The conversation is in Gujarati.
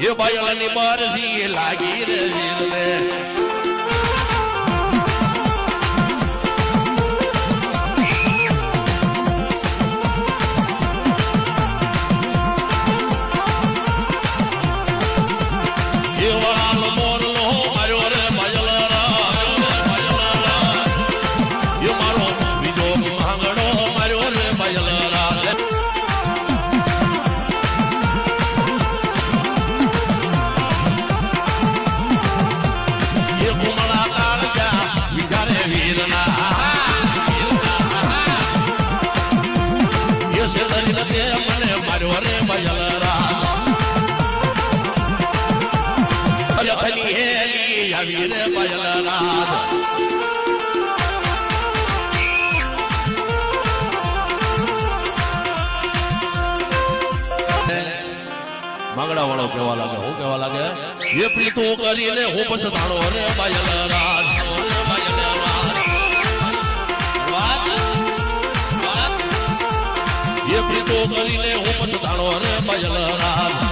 એ બાયલની બારસી લાગી રે શેતરી વાળો કેવા લાગે હું કેવા લાગે એ પ્રીતો કરીને હું પછી ધાણો અરે બાયલ. એ કરીને હું પછતાણો રે બાયલ રાજ